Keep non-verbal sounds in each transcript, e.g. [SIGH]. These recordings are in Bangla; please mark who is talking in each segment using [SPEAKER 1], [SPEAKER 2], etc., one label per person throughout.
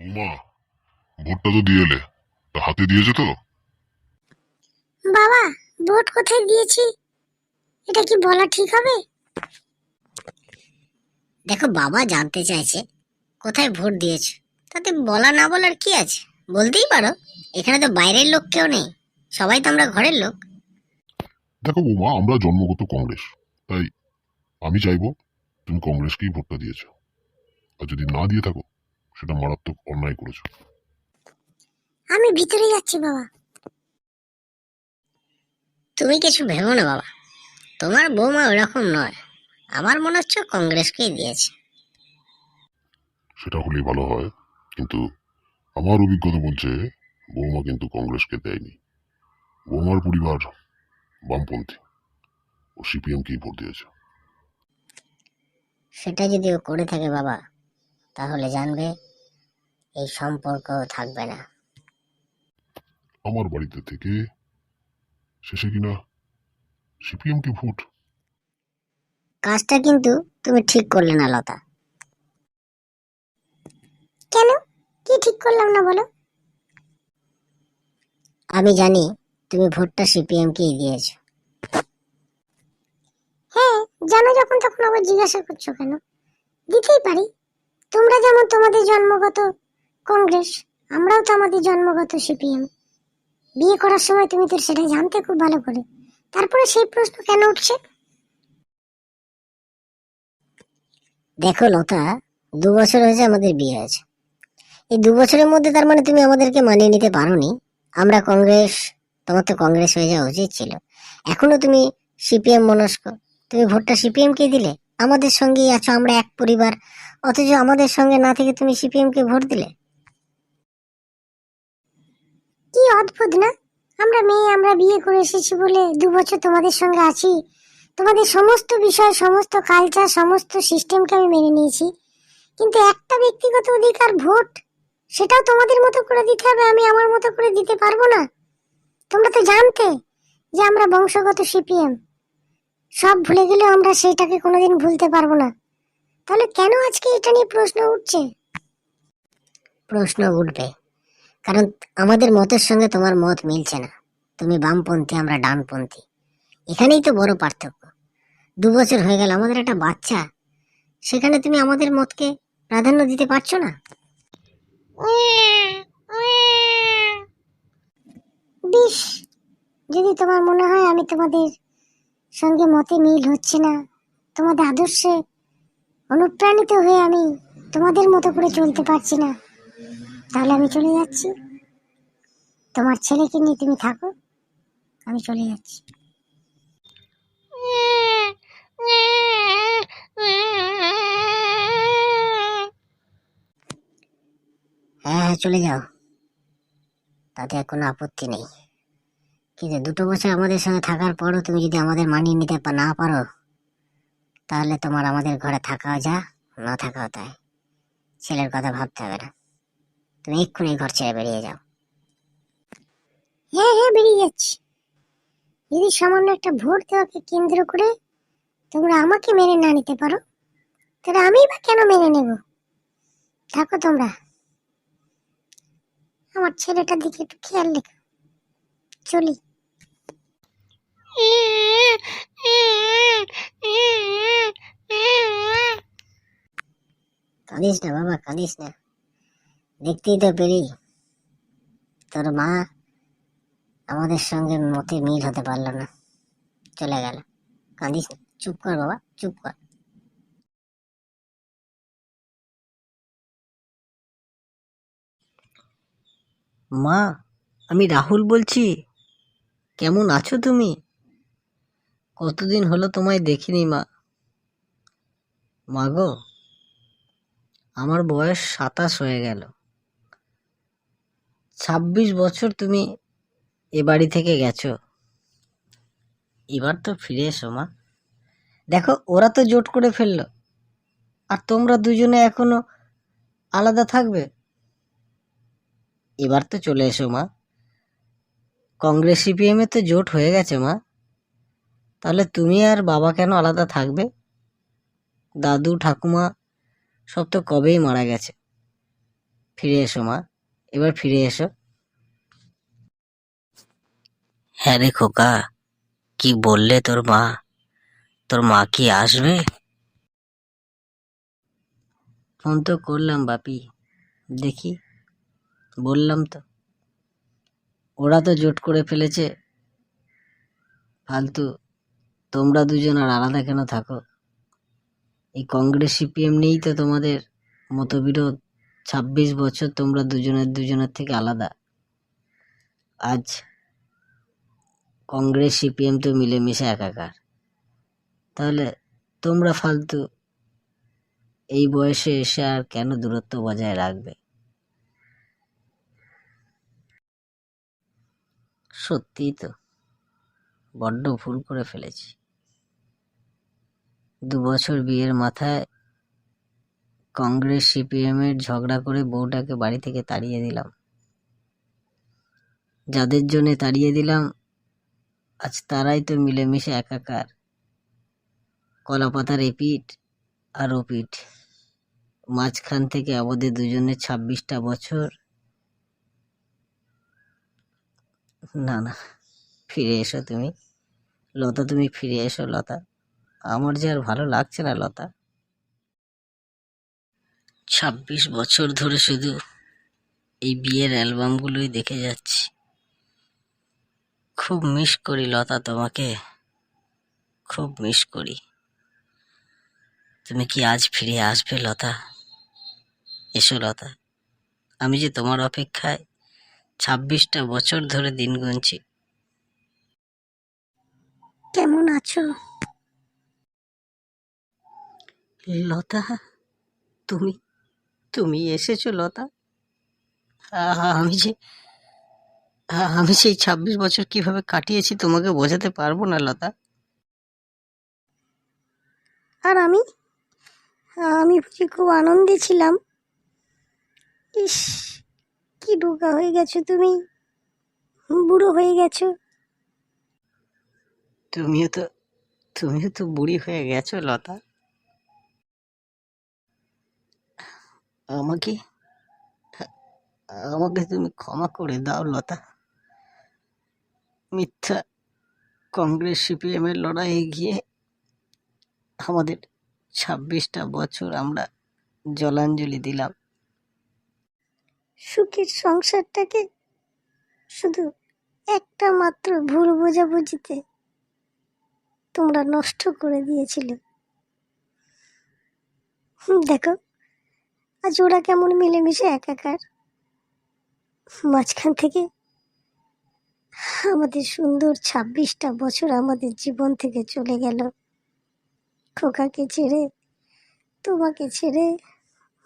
[SPEAKER 1] বৌমা ভোটটা তো দিয়ে এলে। তা হাতে দিয়েছে তো?
[SPEAKER 2] বাবা ভোট কোথায় দিয়েছি? এটা কি বলা ঠিক হবে?
[SPEAKER 3] দেখো বাবা জানতে চাইছে কোথায় ভোট দিয়েছ। তাতে বলা না বলার কি আছে? বলতেই পারো এখানে তো বাইরের লোক কেউ নেই। সবাই তো আমরা ঘরের লোক।
[SPEAKER 1] দেখো বৌমা আমরা জন্মগত কংগ্রেস। তাই আমি চাইব তুমি কংগ্রেসকেই ভোটটা দিয়েছ। আর যদি না দিয়ে থাকো সেটা মারাত্মক অন্যায় করেছ।
[SPEAKER 2] আমি ভিতরে যাচ্ছি বাবা।
[SPEAKER 3] তুমি কিছু ভেবো না বাবা। তোমার বৌমা ওরকম নয়। আমার মনে হচ্ছে কংগ্রেসকেই দিয়েছে।
[SPEAKER 1] সেটা হলেই ভালো হয় কিন্তু আমার অভিজ্ঞতা বলছে বৌমা কিন্তু কংগ্রেসকে দেয়নি। বৌমার পরিবার বামপন্থী। ও সিপিএমকেই ভোট দিয়েছে।
[SPEAKER 3] সেটা যদি ও করে থাকে বাবা তাহলে জানবে এই সম্পর্ক থাকবে না।
[SPEAKER 1] আমার বাড়িতে থেকে শেষে কিনা সিপিএমকে ভোট?
[SPEAKER 3] কাজটা কিন্তু তুমি ঠিক করলে না লতা।
[SPEAKER 2] কেন? কি ঠিক করলাম না বলো?
[SPEAKER 3] আমি জানি তুমি ভোটটা সিপিএমকেই দিয়েছ।
[SPEAKER 2] হ্যাঁ জানো যখন তখন আবার জিজ্ঞাসা করছ কেন? দিতেই পারি। তোমরা যেমন তোমাদের জন্মগত কংগ্রেস, আমরাও তো আমাদের জন্মগত সিপিএম বিয়ে করার সময় তুমি তো সেটা জানতে খুব ভালো করে। তারপরে সেই প্রশ্ন কেন উঠছে?
[SPEAKER 3] দেখো লতা, দু বছর হয়েছে আমাদের বিয়ে হয়েছে। এই দু বছরের মধ্যে তার মানে তুমি আমাদেরকে মানিয়ে নিতে পারোনি। আমরা কংগ্রেস, তোমার তো কংগ্রেস হয়ে যাওয়া উচিত ছিল। এখনও তুমি সিপিএম মনস্ক। তুমি ভোটটা সিপিএম কে দিলে। আমাদের সঙ্গেই আছো, আমরা এক পরিবার। অথচ আমাদের সঙ্গে না থেকে তুমি সিপিএম কে ভোট দিলে?
[SPEAKER 2] কি অদ্ভুত, না? আমরা মেয়ে, আমরা বিয়ে করে এসেছি বলে দু বছর তোমাদের সঙ্গে আছি। তোমাদের সমস্ত বিষয়, সমস্ত কালচার সমস্ত সিস্টেমকে আমি মেনে নিয়েছি। কিন্তু একটা ব্যক্তিগত অধিকার, ভোট, সেটাও তোমাদের মতো করে দিতে হবে, আমি আমার মতো করে দিতে পারব না? তোমরা তো জানতে যে আমরা বংশগত সিপিএম। সব ভুলে গেলেও আমরা সেইটাকে কোনোদিন ভুলতে পারব না। তাহলে কেন আজকে এটা নিয়ে প্রশ্ন উঠছে?
[SPEAKER 3] প্রশ্ন উঠবে। কারণ আমাদের মতের সঙ্গে তোমার মত মিলছে না। তুমি বামপন্থী, আমরা ডানপন্থী। এখানেই তো বড় পার্থক্য। দু বছর হয়ে গেল, আমাদের একটা বাচ্চা। সেখানে তুমি আমাদের মতকে প্রাধান্য দিতে পারছ না?
[SPEAKER 2] বিষ যদি তোমার মনে হয় আমি তোমাদের সঙ্গে মতে মিল হচ্ছে না, তোমাদের আদর্শে অনুপ্রাণিত হয়ে আমি তোমাদের মতো করে চলতে পারছি না তাহলে আমি চলে যাচ্ছি। তোমার ছেলেকে নিয়ে তুমি থাকো, আমি চলে যাচ্ছি।
[SPEAKER 3] হ্যাঁ হ্যাঁ চলে যাও। তাতে আর কোনো আপত্তি নেই। কিন্তু দুটো বছর আমাদের সঙ্গে থাকার পরও তুমি যদি আমাদের মানিয়ে নিতে না পারো, তাহলে তোমার আমাদের ঘরে থাকাও যা, না থাকাও তাই। ছেলের কথা ভাবতে হবে না। তুমি এক্ষুনি ঘর ছেড়ে বেরিয়ে যাও।
[SPEAKER 2] হ্যাঁ হ্যাঁ বেরিয়ে যাচ্ছি। যদি সামান্য একটা ভোট দেওয়াকে কেন্দ্র করে তোমরা আমাকে মেনে না নিতে পারো, তাহলে আমি বা কেন মেনে নেব? থাকো তোমরা। আমার ছেলেটার দিকে একটু খেয়াল রেখো। চলি।
[SPEAKER 3] কাঁদিস না বাবা, কাঁদিস না। দেখতেই তো পেরি তোর মা আমাদের সঙ্গে মতে মিল হতে পারল না। চলে গেল। কাঁদিস চুপ কর বাবা, চুপ কর।
[SPEAKER 4] মা, আমি রাহুল বলছি। কেমন আছো তুমি? কতদিন হলো তোমায় দেখিনি মা। মা গো, আমার বয়স সাতাশ হয়ে গেল। ছাব্বিশ বছর তুমি এ বাড়ি থেকে গেছো। এবার তো ফিরে এসো, মা। দেখো, ওরা তো জোট করে ফেলল। আর তোমরা দুজনে এখনও আলাদা থাকবে? এবার তো চলে এসো, মা। কংগ্রেস সিপিএমে তো জোট হয়ে গেছে, মা। তাহলে তুমি আর বাবা কেন আলাদা থাকবে? দাদু, ঠাকুমা সব তো কবেই মারা গেছে। ফিরে এসো, মা। এবার ফিরে এসো। হ্যাঁ রে খোকা, কি বললে তোর মা? তোর মা কি আসবে? ফোন তো করলাম বাপি, দেখি। বললাম তো। ওরা তো জোট করে ফেলেছে। ফালতু, তোমরা দুজন আর আলাদা কেন থাকো? এই কংগ্রেস সিপিএম নিয়েই তো তোমাদের মতবিরোধ। ছাব্বিশ বছর তোমরা দুজনের দুজনের থেকে আলাদা। আজ কংগ্রেস, সিপিএম তো মিলেমিশে একাকার। তাহলে তোমরা ফালতু এই বয়সে এসে আর কেন দূরত্ব বজায় রাখবে? সত্যি তো বড্ড ভুল করে ফেলেছি। দু বছর বিয়ের মাথায় কংগ্রেস সিপিএম এর ঝগড়া করে বউটাকে বাড়ি থেকে তাড়িয়ে দিলাম। যাদের জন্য তাড়িয়ে দিলাম, আজ তারাই তো মিলেমিশে একাকার। কলাপাতার এপিঠ আর ওপিঠ। মাঝখান থেকে আমাদের দুজনের ছাব্বিশটা বছর। না না, ফিরে এসো তুমি। লতা, তুমি ফিরে এসো, লতা। আমার যে আর ভালো লাগছে না, লতা। ছাব্বিশ বছর ধরে শুধু এই বিয়ের অ্যালবামগুলোই দেখে যাচ্ছি। খুব মিস করি লতা তোমাকে। খুব মিস করি। তুমি কি আজ ফিরে আসবে লতা? এসো লতা। আমি যে তোমার অপেক্ষায় ছাব্বিশটা বছর ধরে দিন গুনছি।
[SPEAKER 5] কেমন আছো?
[SPEAKER 4] লতা তুমি তুমি এসেছ লতা। আ- আমি যে আ- আমি সেই ছাব্বিশ বছর কীভাবে কাটিয়েছি তোমাকে বোঝাতে পারব না লতা।
[SPEAKER 5] আর আমি? আমি বুঝি খুব আনন্দে ছিলাম। ইস কি ডোকা হয়ে গেছো তুমি? বুড়ো হয়ে গেছো।
[SPEAKER 4] তুমিও তো তুমিও তো বুড়ি হয়ে গেছো লতা। আমাকে আমাকে তুমি ক্ষমা করে দাও, লতা। মিথ্যা কংগ্রেস সিপিএম এর লড়াইয়ে গিয়ে আমাদের ছাব্বিশটা বছর আমরা জলাঞ্জলি দিলাম।
[SPEAKER 5] সুখের সংসারটাকে শুধু একটা মাত্র ভুল বোঝাবুঝিতে তোমরা নষ্ট করে দিয়েছিলে। দেখো আজ ওরা কেমন মিলেমিশে একাকার? মাঝখান থেকে আমাদের সুন্দর ছাব্বিশটা বছর আমাদের জীবন থেকে চলে গেল। খোকাকে ছেড়ে, তোমাকে ছেড়ে,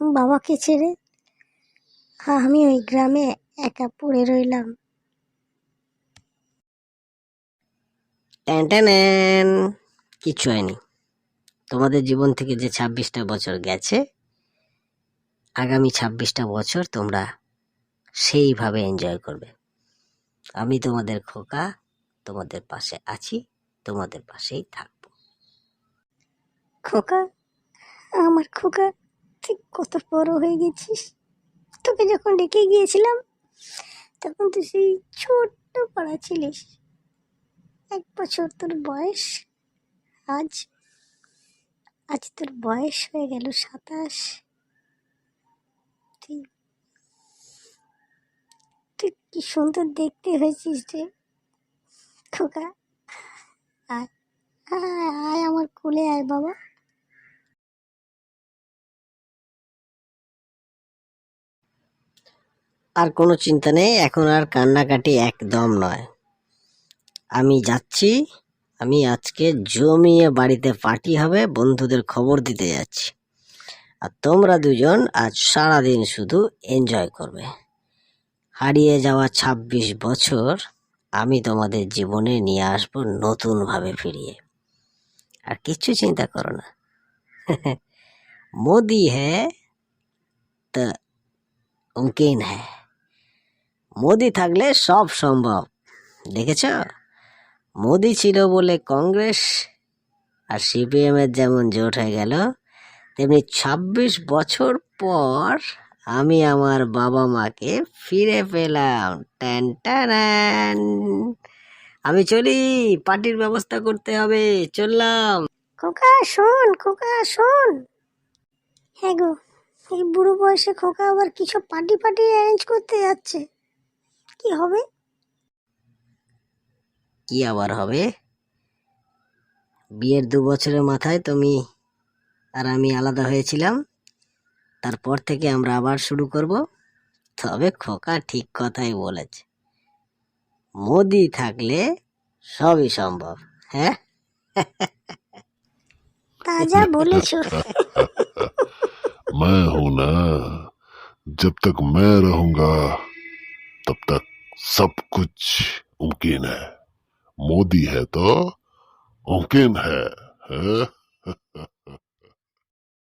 [SPEAKER 5] বাবাকে ছেড়ে আমি ওই গ্রামে একা পড়ে রইলাম।
[SPEAKER 4] কিচ্ছু হয়নি। তোমাদের জীবন থেকে যে ছাব্বিশটা বছর গেছে আগামী ছাব্বিশটা বছর তোমরা সেইভাবে এনজয় করবে। আমি তোমাদের খোকা, তোমাদের পাশে আছি, তোমাদের পাশেই থাকব।
[SPEAKER 5] খোকা, আমার খোকা, তুই কত বড় হয়ে গেছিস? তোকে যখন ডেকে গিয়েছিলাম, তখন তুই সেই ছোট্ট পাড়া ছিলিস। এক বছর তোর বয়স, আজ আজ তোর বয়স হয়ে গেল সাতাশ। তুই তুই কি সুন্দর দেখতে হয়েছিস রে, খোকা। আয় আয় আমার কোলে, আয় বাবা।
[SPEAKER 4] আর কোনো চিন্তা নেই, এখন আর কান্নাকাটি একদম নয়। আমি যাচ্ছি, আমি আজকে জমিয়ে বাড়িতে পার্টি হবে, বন্ধুদের খবর দিতে যাচ্ছি। আর তোমরা দুজন আজ সারাদিন শুধু এনজয় করবে। হারিয়ে যাওয়া ছাব্বিশ বছর আমি তোমাদের জীবনে নিয়ে আসব নতুনভাবে ফিরিয়ে। আর কিচ্ছু চিন্তা করো না। [LAUGHS] মোদি হ্যাঁ তো মুমকিন হ্যাঁ। মোদি থাকলে সব সম্ভব, দেখেছ? মোদি ছিল বলে কংগ্রেস আর সিপিএম এর যেমন জোট হয়ে গেল তেমনি ছাব্বিশ বছর পর আমি আমার বাবা মাকে ফিরে পেলাম। ট্যান ট্যান আমি চলি পার্টির ব্যবস্থা করতে হবে চললাম।
[SPEAKER 5] খোকা শোন খোকা শোন। হ্যাঁ গো এই বুড়ো বয়সে খোকা আবার কিছু পার্টি পার্টি অ্যারেঞ্জ করতে যাচ্ছে। কি হবে?
[SPEAKER 4] কি আবার হবে? বিয়ের দু বছরের মাথায় তুমি আর আমি আলাদা হয়েছিলাম তারপর থেকে আমরা আবার শুরু করব তবে খোকা ঠিক কথাই বলেছে মোদি থাকলে সবই সম্ভব হ্যাঁ
[SPEAKER 5] তা যা বলেছো [LAUGHS]
[SPEAKER 1] मैं हूं ना जब तक मैं रहूंगा तब तक सब कुछ मुमकिन है मोदी है तो मुमकिन है, है?